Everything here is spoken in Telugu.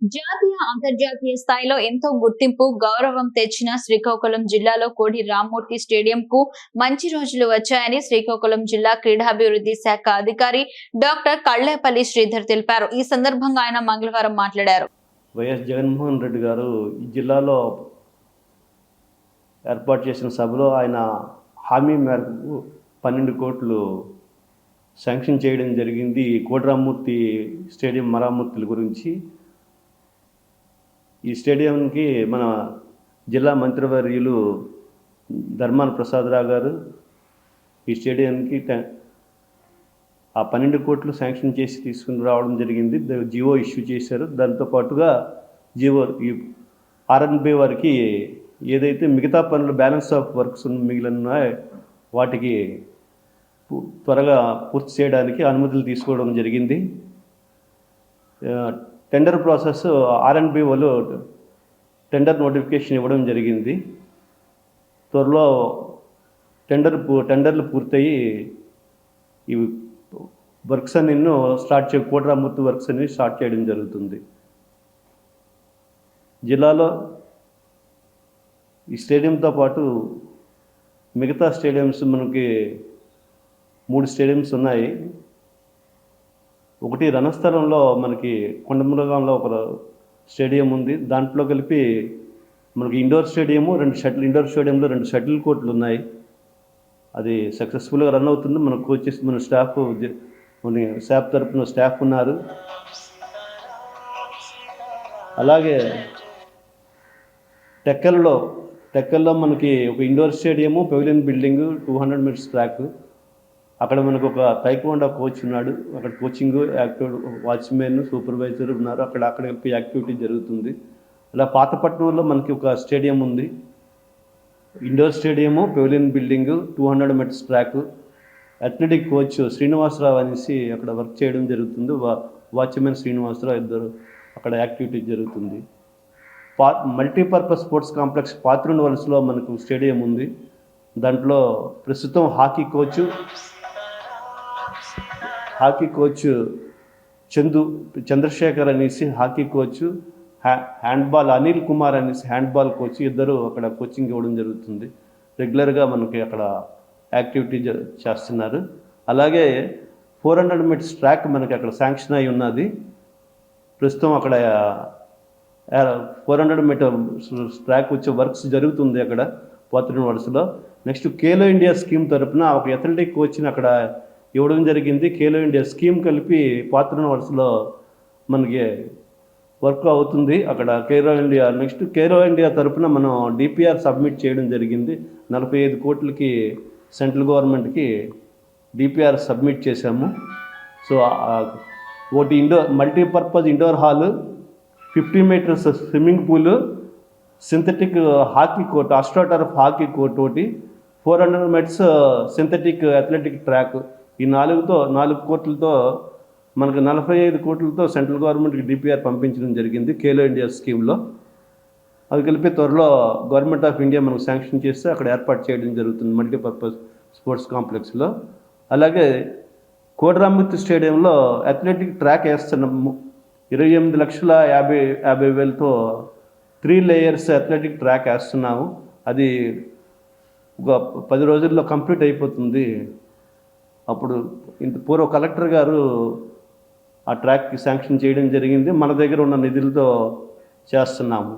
జాతీయ అంతర్జాతీయ స్థాయిలో ఎంతో గుర్తింపు గౌరవం తెచ్చిన శ్రీకాకుళం జిల్లాలో కోడి రామ్మూర్తి స్టేడియం కు మంచి రోజులు వచ్చాయని శ్రీకాకుళం జిల్లా క్రీడాభివృద్ధి శాఖ అధికారి డాక్టర్ కళ్ళేపల్లి శ్రీధర్ తెలిపారు. ఈ సందర్భంగా ఆయన మంగళవారం మాట్లాడారు. వైఎస్ జగన్మోహన్ రెడ్డి గారు ఈ జిల్లాలో ఏర్పాటు చేసిన సభలో ఆయన హామీ మేరకు పన్నెండు కోట్లు శాంక్షన్ చేయడం జరిగింది. ఈ రామ్మూర్తి స్టేడియం మరామూర్తుల గురించి ఈ స్టేడియంకి మన జిల్లా మంత్రివర్యులు ధర్మాన ప్రసాదరావు గారు ఈ స్టేడియంకి ఆ పన్నెండు కోట్లు శాంక్షన్ చేసి తీసుకుని రావడం జరిగింది. ద- జియో ఇష్యూ చేశారు. దాంతో పాటుగా జియో ఈ ఆర్ఎన్బి వారికి ఏదైతే మిగతా పనులు బ్యాలెన్స్ ఆఫ్ వర్క్స్ మిగిలిన వాటికి త్వరగా పూర్తి చేయడానికి అనుమతులు తీసుకోవడం జరిగింది. టెండర్ ప్రాసెస్ ఆర్ఎన్బి వాళ్ళు టెండర్ నోటిఫికేషన్ ఇవ్వడం జరిగింది. త్వరలో టెండర్ టెండర్లు పూర్తయి ఇవి వర్క్స్ అన్ని స్టార్ట్ చే కోటరామూర్తి వర్క్స్ అన్ని స్టార్ట్ చేయడం జరుగుతుంది. జిల్లాలో ఈ స్టేడియంతో పాటు మిగతా స్టేడియంస్ మనకి మూడు స్టేడియంస్ ఉన్నాయి. ఒకటి రణస్థలంలో మనకి కొండమృగంలో ఒక స్టేడియం ఉంది. దాంట్లో కలిపి మనకి ఇండోర్ స్టేడియము రెండు షటిల్ ఇండోర్ స్టేడియంలో రెండు షటిల్ కోర్టులు ఉన్నాయి. అది సక్సెస్ఫుల్గా రన్ అవుతుంది. మన కోచెస్ మన స్టాఫ్ మన స్టాఫ్ తరపున స్టాఫ్ ఉన్నారు. అలాగే టెక్కల్లో టెక్కల్లో మనకి ఒక indoor stadium pavilion building two hundred metres track. అక్కడ మనకు ఒక తైకోండా కోచ్ ఉన్నాడు. అక్కడ కోచింగ్ యాక్టివ్ వాచ్మెన్ సూపర్వైజర్ ఉన్నారు. అక్కడ అక్కడ యాక్టివిటీ జరుగుతుంది. అలా పాతపట్నంలో మనకి ఒక స్టేడియం ఉంది. Indoor stadium pavilion building two hundred metres track. Athletic coach Srinivasarao అనేసి అక్కడ వర్క్ చేయడం జరుగుతుంది. వా వాచ్మెన్ శ్రీనివాసరావు ఇద్దరు అక్కడ యాక్టివిటీ జరుగుతుంది. పా మల్టీపర్పస్ స్పోర్ట్స్ కాంప్లెక్స్ పాత్రుని వలసలో మనకు స్టేడియం ఉంది. దాంట్లో ప్రస్తుతం hockey coach hockey coach Chandu Chandrasekhar అనేసి హాకీ కోచ్ హ్యా హ్యాండ్బాల్ అనిల్ కుమార్ అనేసి హ్యాండ్బాల్ కోచ్ ఇద్దరు అక్కడ కోచింగ్ ఇవ్వడం జరుగుతుంది. రెగ్యులర్గా మనకి అక్కడ యాక్టివిటీ చేస్తున్నారు. అలాగే ఫోర్ హండ్రెడ్ మీటర్స్ ట్రాక్ మనకి అక్కడ శాంక్షన్ అయి ఉన్నది. ప్రస్తుతం అక్కడ ఫోర్ హండ్రెడ్ మీటర్ ట్రాక్ వచ్చే వర్క్స్ జరుగుతుంది అక్కడ పోతున్న వరుసలో. నెక్స్ట్ ఖేలో ఇండియా స్కీమ్ తరఫున ఒక అథ్లెటిక్ కోచ్ని అక్కడ ఇవ్వడం జరిగింది. ఖేలో ఇండియా స్కీమ్ కలిపి పాత్రన వరుసలో మనకి వర్క్ అవుతుంది. అక్కడ Khelo India next Khelo India తరపున మనం డిపిఆర్ సబ్మిట్ చేయడం జరిగింది. నలభై ఐదు కోట్లకి సెంట్రల్ గవర్నమెంట్కి డిపిఆర్ సబ్మిట్ చేశాము. సో ఒకటి indoor multipurpose indoor hall fifty metres swimming pool synthetic hockey court astroturf hockey court ఒకటి four hundred metres synthetic athletic track ఈ నాలుగుతో నాలుగు కోట్లతో మనకు నలభై ఐదు కోట్లతో సెంట్రల్ గవర్నమెంట్కి డిపిఆర్ పంపించడం జరిగింది కేలో ఇండియా స్కీమ్లో. అది కలిపి త్వరలో గవర్నమెంట్ ఆఫ్ ఇండియా మనకు శాంక్షన్ చేస్తే అక్కడ ఏర్పాటు చేయడం జరుగుతుంది మల్టీపర్పస్ స్పోర్ట్స్ కాంప్లెక్స్లో. అలాగే కోటరామూర్తి స్టేడియంలో అథ్లెటిక్ ట్రాక్ వేస్తున్నాము ఇరవై ఎనిమిది లక్షల యాభై యాభై వేలతో త్రీ లేయర్స్ అథ్లెటిక్ ట్రాక్ వేస్తున్నాము. అది ఒక పది రోజుల్లో కంప్లీట్ అయిపోతుంది. అప్పుడు ఇంత పూర్వ కలెక్టర్ గారు ఆ ట్రాక్కి శాంక్షన్ చేయడం జరిగింది. మన దగ్గర ఉన్న నిధులతో చేస్తున్నాము.